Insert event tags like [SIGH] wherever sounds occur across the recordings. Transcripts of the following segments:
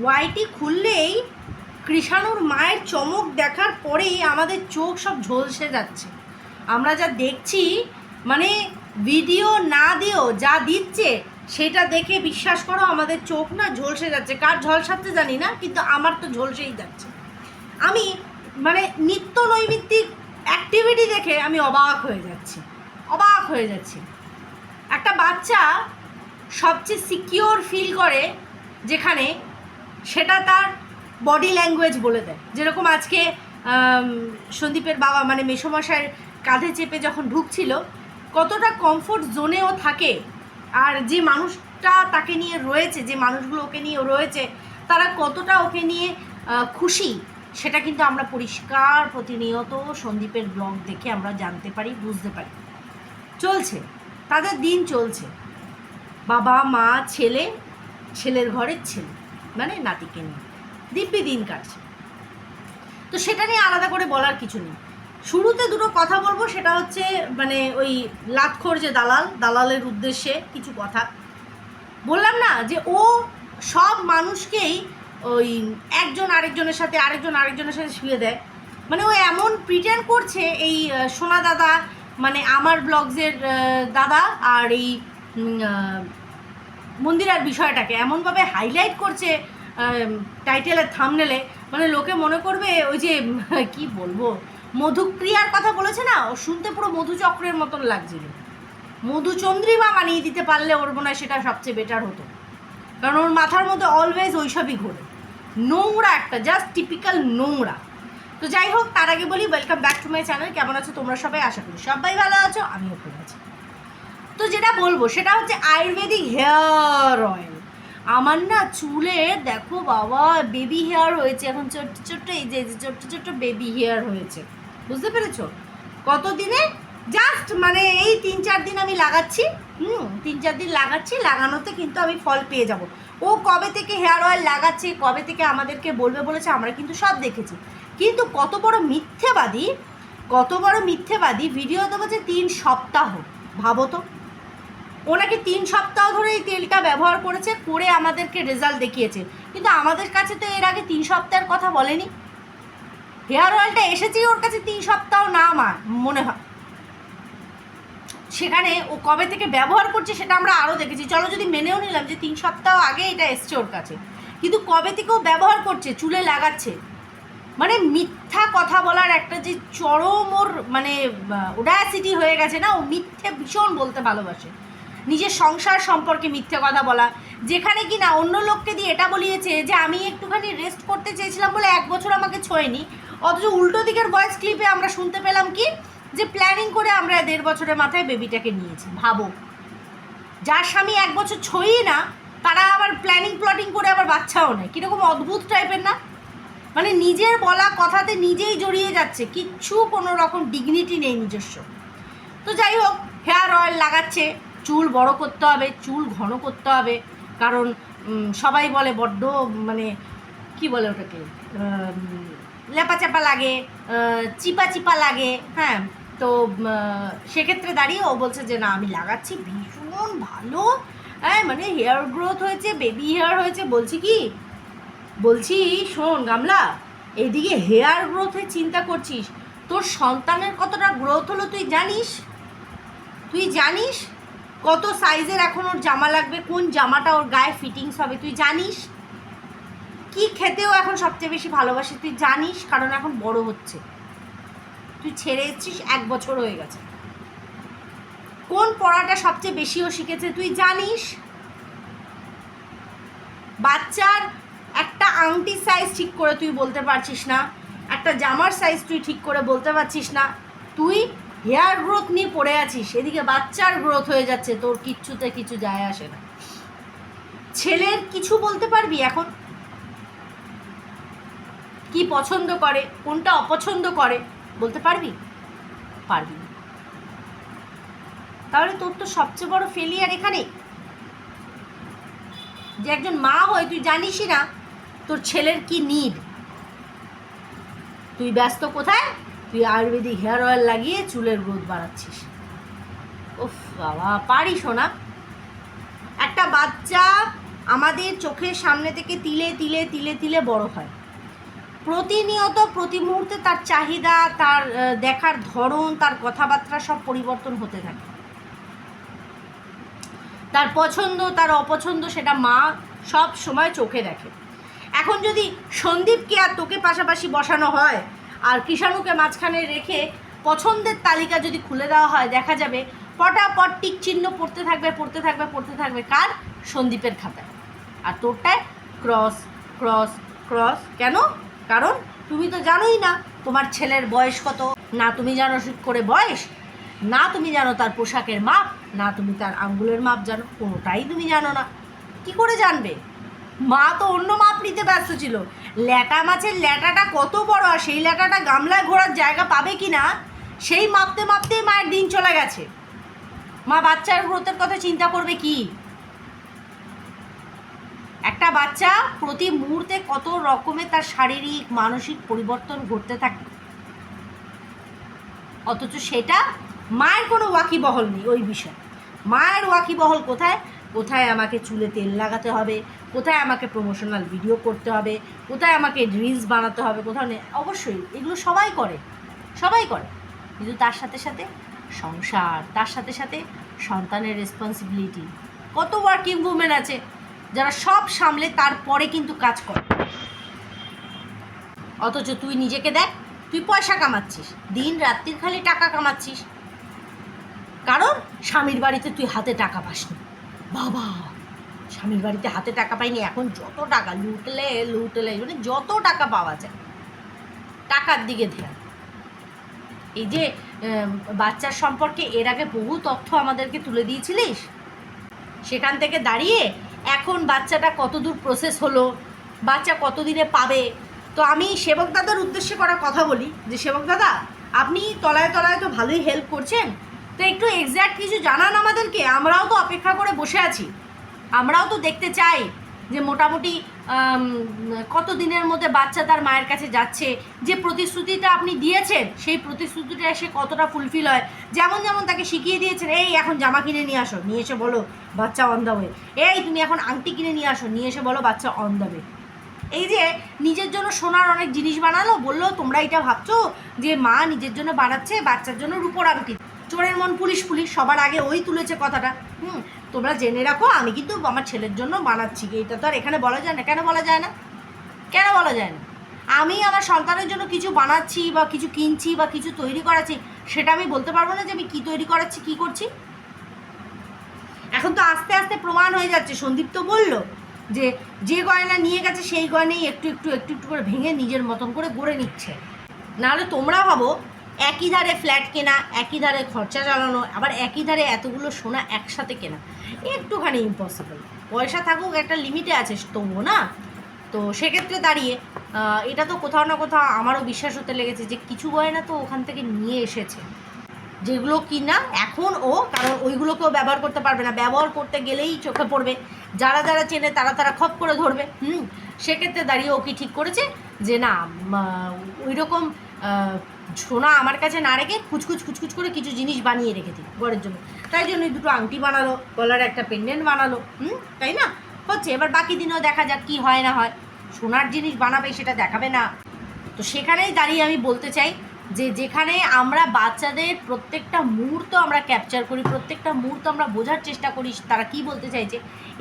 ওয়াইটি খুললেই কৃষাণুর মায়ের চমক দেখার পরেই আমাদের চোখ সব ঝলসে যাচ্ছে। আমরা যা দেখছি মানে ভিডিও না দিয়েও যা দিচ্ছে, সেটা দেখে বিশ্বাস করো আমাদের চোখ না ঝলসে যাচ্ছে। কার ঝলসাতে জানি না, কিন্তু আমার তো ঝলসেই যাচ্ছে। আমি মানে নিত্য নৈমিত্তিক অ্যাক্টিভিটি দেখে আমি অবাক হয়ে যাচ্ছি। অবাক হয়ে যাচ্ছি। একটা বাচ্চা সবচেয়ে সিকিওর ফিল করে, যেখানে সেটা তার বডি ল্যাঙ্গুয়েজ বলে দেয়। যেরকম আজকে সন্দীপের বাবা মানে মেসোমশাইয়ের কাঁধে চেপে যখন ঢুকছিল, কতটা কমফোর্ট জোনেও থাকে, আর যে মানুষটা তাকে নিয়ে রয়েছে, যে মানুষগুলো ওকে নিয়ে রয়েছে, তারা কতটা ওকে নিয়ে খুশি, সেটা কিন্তু আমরা পরিষ্কার প্রতিনিয়ত সন্দীপের ব্লগ দেখে আমরা জানতে পারি, বুঝতে পারি। চলছে, তাদের দিন চলছে। বাবা, মা, ছেলে, ছেলের ঘরের ছেলে। মানে নাতিকে নিয়ে। দিব্যি দিন কাটছে। তো সেটা নিয়ে আলাদা করে বলার কিছু নেই। শুরুতে দুটো কথা বলব, সেটা হচ্ছে মানে ওই লাতখোর যে দালাল, দালালের উদ্দেশ্যে কিছু কথা। বললাম না যে ও সব মানুষকেই ওই একজন আরেকজনের সাথে, আরেকজন আরেকজনের সাথে শুয়ে দেয়। মানে ও এমন প্রিটেন্ড করছে এই সোনা দাদা মানে আমার ব্লগসের দাদা আর এই মন্দিরার বিষয়টাকে এমনভাবে হাইলাইট করছে টাইটেলের থামনেলে মানে লোকে মনে করবে ওই যে, [LAUGHS] কি বলব, মধুক্রিয়ার কথা বলেছে না? ও শুনতে পুরো মধুচক্রের মতন লাগছিল। মধুচন্দ্রিমা বানিয়ে দিতে পারলে ওর মনে হয় সেটা সবচেয়ে বেটার হতো। কারণ ওর মাথার মধ্যে অলওয়েজ ওইসবই ঘোরে। নোংরা একটা জাস্ট টিপিক্যাল নোংরা। তো যাই হোক, তার আগে বলি welcome back to my channel কেমন আছো তোমরা সবাই? আশা করি সবাই ভালো আছো, আমিও ভালো আছি। তো যেটা বলব, সেটা হচ্ছে আয়ুর্বেদিক হেয়ার অয়েল। আমার না চুলে, দেখো বাবা বেবি হেয়ার হয়েছে, এখন ছোট্ট ছোট্ট, এই যে ছোট্ট ছোট্ট বেবি হেয়ার হয়েছে। বুঝতে পেরেছ? কতদিনে? জাস্ট মানে এই তিন চার দিন আমি লাগাচ্ছি, হুম, তিন চার দিন লাগাচ্ছি, লাগানোতে কিন্তু আমি ফল পেয়ে যাব। ও কবে থেকে হেয়ার অয়েল লাগাচ্ছে, কবে থেকে আমাদেরকে বলবে বলেছে, আমরা কিন্তু সব দেখেছি। কিন্তু কত বড় মিথ্যেবাদী, কত বড় মিথ্যেবাদী ভিডিও দেবো যে তিন সপ্তাহ, ভাবো তো। ওনাকে তিন সপ্তাহ ধরে এই তেলটা ব্যবহার করেছে, করে আমাদেরকে রেজাল্ট দেখিয়েছে। কিন্তু আমাদের কাছে তো এর আগে তিন সপ্তাহের কথা বলেনি। হেয়ার অয়েলটা এসেছেই ওর কাছে তিন সপ্তাহ না আমার, মনে হয়। সেখানে ও কবে থেকে ব্যবহার করছে সেটা আমরা আরও দেখেছি। চলো যদি মেনেও নিলাম যে তিন সপ্তাহ আগে এটা এসছে ওর কাছে। কিন্তু কবে থেকে ও ব্যবহার করছে, চুলে লাগাচ্ছে? মানে মিথ্যা কথা বলার একটা যে চরম ওর মানে ওডাসিটি হয়ে গেছে না, ও মিথ্যে ভীষণ বলতে ভালোবাসে। নিজের সংসার সম্পর্কে মিথ্যে কথা বলা। যেখানে কি না অন্য লোককে দিয়ে এটা বলিয়েছে যে, আমি একটুখানি রেস্ট করতে চেয়েছিলাম বলে এক বছর আমাকে ছোঁয়নি। অথচ উল্টো দিকের ভয়েস ক্লিপে আমরা শুনতে পেলাম কি? যে প্ল্যানিং করে আমরা দেড় বছরের মাথায় বেবিটাকে নিয়েছি। ভাবো। যার স্বামী এক বছর ছয়ই না, তারা আবার প্ল্যানিং প্লটিং করে আবার বাচ্চাও নেয়। কীরকম অদ্ভুত টাইপের না? মানে নিজের বলা কথাতে নিজেই জড়িয়ে যাচ্ছে। কিচ্ছু কোনো রকম ডিগনিটি নেই নিজস্ব। তো যাই হোক হেয়ার অয়েল লাগাচ্ছে। চুল বড় করতে হবে, চুল ঘন করতে হবে। কারণ সবাই বলে বড্ড মানে কি বলে ওটাকে? লেপা চাপা লাগে চিপা চিপা লাগে হ্যাঁ? তো সেক্ষেত্রে দাঁড়িয়ে ও বলছে যে, না, আমি লাগাচ্ছি ভীষণ ভালো। হ্যাঁ মানে হেয়ার গ্রোথ হয়েছে বেবি হেয়ার হয়েছে। বলছি কি? বলছি, শোন গামলা, এদিকে হেয়ার গ্রোথের চিন্তা করছিস। তোর সন্তানের কতটা গ্রোথ হলো তুই জানিস? তুই জানিস কত সাইজের এখন ওর জামা লাগবে, কোন জামাটা ওর গায়ে ফিটিংস হবে, তুই জানিস? কি খেতেও এখন সবচেয়ে বেশি ভালোবাসে তুই জানিস, কারণ এখন বড় হচ্ছে। তুই ছেড়ে এসছিস, এক বছর হয়ে গেছে। কোন পড়াটা সবচেয়ে বেশিও শিখেছে তুই জানিস? বাচ্চার একটা আংটির সাইজ ঠিক করে তুই বলতে পারছিস না, একটা জামার সাইজ তুই ঠিক করে বলতে পারছিস না। তুই হেয়ার গ্রোথ নিয়ে পড়ে আছিস, এদিকে বাচ্চার গ্রোথ হয়ে যাচ্ছে, তোর কিচ্ছুতে কিছু যায় আসে না। ছেলের কিছু বলতে পারবি এখন? কি পছন্দ করে, কোনটা অপছন্দ করে, বলতে পারবি? পারবি না। তাহলে তোর তো সবচেয়ে বড় ফেলিয়ার এখানে। যে একজন মা হয়ে, তুই জানিসই না তোর ছেলের কি নিড তুই ব্যস্ত কোথায়? তুই আয়ুর্বেদিক হেয়ার অয়েল লাগিয়ে চুলের গ্রোথ বাড়াচ্ছিস। উফ বাবা, পারি না একটা বাচ্চা আমাদের চোখের সামনে থেকে তিলে তিলে তিলে তিলে বড় হয়। প্রতিনিয়ত, প্রতি মুহূর্তে তার চাহিদা, তার দেখার ধরন, তার কথাবার্তা সব পরিবর্তন হতে থাকে। তার পছন্দ, তার অপছন্দ সেটা মা সব সময় চোখে দেখে। এখন যদি সন্দীপকে আর তোকে পাশাপাশি বসানো হয় কৃষাণুকে মাঝখানে রেখে পছন্দের তালিকা যদি খুলে দেওয়া হয়, দেখা যাবে পটাপট টিক চিহ্ন পড়তে থাকবে পড়তে থাকবে পড়তে থাকবে কার? সন্দীপের খাতায়। আর তোরটায় ক্রস ক্রস ক্রস। কেন? কারণ তুমি তো জানোই না তোমার ছেলের বয়স কত। না তুমি জানো করে বয়স, না তুমি জানো তার পোশাকের মাপ, না তুমি তার আঙ্গুলের মাপ জানো, কোনোটাই তুমি জানো না। কি করে জানবে? মা তো অন্য মাপ নিতে ব্যস্ত ছিল। ল্যাটা মাছের ল্যাটাটা কত বড় আর সেই ল্যাটাটা গামলায় ঘোরার জায়গা পাবে কি না, সেই মাপতে মাপতেই মায়ের দিন চলে গেছে। মা বাচ্চার গ্রোথের কথা চিন্তা করবে কি? একটা বাচ্চা প্রতি মুহূর্তে কত রকমের তার শারীরিক, মানসিক পরিবর্তন ঘটতে থাকে অথচ সেটা মায়ের কোনো ওয়াকিবহল নেই ওই বিষয়ে। মায়ের ওয়াকিবহল কোথায়? কোথায় আমাকে চুলে তেল লাগাতে হবে, কোথায় আমাকে প্রমোশনাল ভিডিও করতে হবে, কোথায় আমাকে রিলস বানাতে হবে, কোথাও অবশ্যই এগুলো সবাই করে সবাই করে। কিন্তু তার সাথে সাথে সংসার, তার সাথে সাথে সন্তানের রেসপন্সিবিলিটি কত ওয়ার্কিং উমেন আছে যারা সব সামলে তারপরে কিন্তু কাজ করে। অথচ তুই নিজেকে দেখ, তুই পয়সা কামাচ্ছিস, দিন রাত্রির খালি টাকা কামাচ্ছিস। কারণ স্বামীর বাড়িতে তুই হাতে টাকা পাসনি। বাবা, স্বামীর বাড়িতে হাতে টাকা পাইনি, এখন যত টাকা লুটলে লুটলে মানে যত টাকা পাওয়া যায়, টাকার দিকে ধ্যান। এই যে বাচ্চার সম্পর্কে এর আগে বহু তথ্য আমাদেরকে তুলে দিয়েছিলিস? সেখান থেকে দাঁড়িয়ে এখন বাচ্চাটা কতদূর প্রসেস হলো, বাচ্চা কতদিনে পাবে? তো আমি সেবক দাদার উদ্দেশ্যে করা কথা বলি, যে সেবক দাদা, আপনি তলায় তলায় তো ভালোই হেল্প করছেন তো একটু এক্স্যাক্ট কিছু জানান আমাদেরকে, আমরাও তো অপেক্ষা করে বসে আছি। আমরাও তো দেখতে চাই যে মোটামুটি কত দিনের মধ্যে বাচ্চা তার মায়ের কাছে যাচ্ছে, যে প্রতিশ্রুতিটা আপনি দিয়েছেন, সেই প্রতিশ্রুতিটা সে কতটা ফুলফিল হয়। যেমন যেমন তাকে শিখিয়ে দিয়েছেন, এই এখন জামা কিনে নিয়ে আসো, নিয়ে এসে বলো, বাচ্চা অন দ্য এই তুমি এখন আংটি কিনে নিয়ে আসো, নিয়ে এসে বলো, বাচ্চা অন দ্য এই যে নিজের জন্য সোনার অনেক জিনিস বানালো, বলল, তোমরা এটা ভাবছ যে মা নিজের জন্য বানাচ্ছে, বাচ্চার জন্য রূপোর আংটি? চোরের মন পুলিশ পুলিশ, সবার আগে ওই তুলেছে কথাটা। হুম, তোমরা জেনে রাখো, আমি কিন্তু আমার ছেলের জন্য বানাচ্ছি এটা তো আর এখানে বলা যায় না। কেন বলা যায় না? কেন বলা যায় না? আমি আমার সন্তানের জন্য কিছু বানাচ্ছি বা কিছু কিনছি বা কিছু তৈরি করাচ্ছি, সেটা আমি বলতে পারব না যে আমি কী তৈরি করাচ্ছি, কী করছি। এখন তো আস্তে আস্তে প্রমাণ হয়ে যাচ্ছে। সন্দীপ তো বলল যে যে গয়না নিয়ে গেছে, সেই গয়নাই একটু একটু একটু একটু করে ভেঙে নিজের মতন করে গড়ে নিচ্ছে। নাহলে তোমরা ভাবো একই ধারে ফ্ল্যাট কেনা, একই ধারে খরচা চালানো, আবার একই ধারে এতগুলো সোনা একসাথে কেনা, একটুখানি ইম্পসিবল পয়সা থাকুক, একটা লিমিটে আছে তবুও না? তো সেক্ষেত্রে দাঁড়িয়ে এটা তো কোথাও না কোথাও আমারও বিশ্বাস হতে লেগেছে যে কিছু গয়না তো ওখান থেকে নিয়ে এসেছে। যেগুলো কি না এখন ও, কারণ ওইগুলোকেও ব্যবহার করতে পারবে না। ব্যবহার করতে গেলেই চোখে পড়বে। যারা যারা চেনে তারা তারা খপ করে ধরবে। হুম, সেক্ষেত্রে দাঁড়িয়ে ও কি ঠিক করেছে? যে না ওই রকম সোনা আমার কাছে না রেখে খুচখুচ খুচখুচ করে কিছু জিনিস বানিয়ে রেখে দিই ঘরের জন্য। তাই জন্য দুটো আংটি বানালো, গলার একটা পেন্ডেন্ট বানালো, হুম? তাই না? হচ্ছে, এবার বাকি দিনেও দেখা যাক কি হয় না হয়। সোনার জিনিস বানাবে সেটা দেখাবে না। তো সেখানেই দাঁড়িয়ে আমি বলতে চাই যে যেখানে আমরা বাচ্চাদের প্রত্যেকটা মুহূর্ত আমরা ক্যাপচার করি, প্রত্যেকটা মুহূর্ত আমরা বোঝার চেষ্টা করি তারা কি বলতে চাইছে।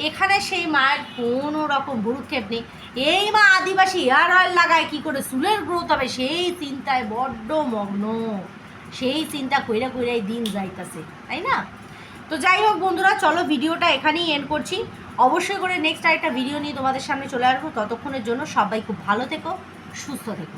এখানে সেই মায়ের কোনো রকম ভুরুক্ষেপ নেই। এই মা আদিবাসী হেয়ার অয়েল লাগায় কি করে? চুলের গ্রোথ হবে, সেই চিন্তায় বড্ড মগ্ন। সেই চিন্তা কইরা কইরাই দিন যাইতাছে, তাই না? তো যাই হোক বন্ধুরা, চলো ভিডিওটা এখানেই এন্ড করছি। অবশ্যই করে নেক্সট আরেকটা ভিডিও নিয়ে তোমাদের সামনে চলে আসব। ততক্ষণের জন্য সবাই খুব ভালো থেকো, সুস্থ থেকো।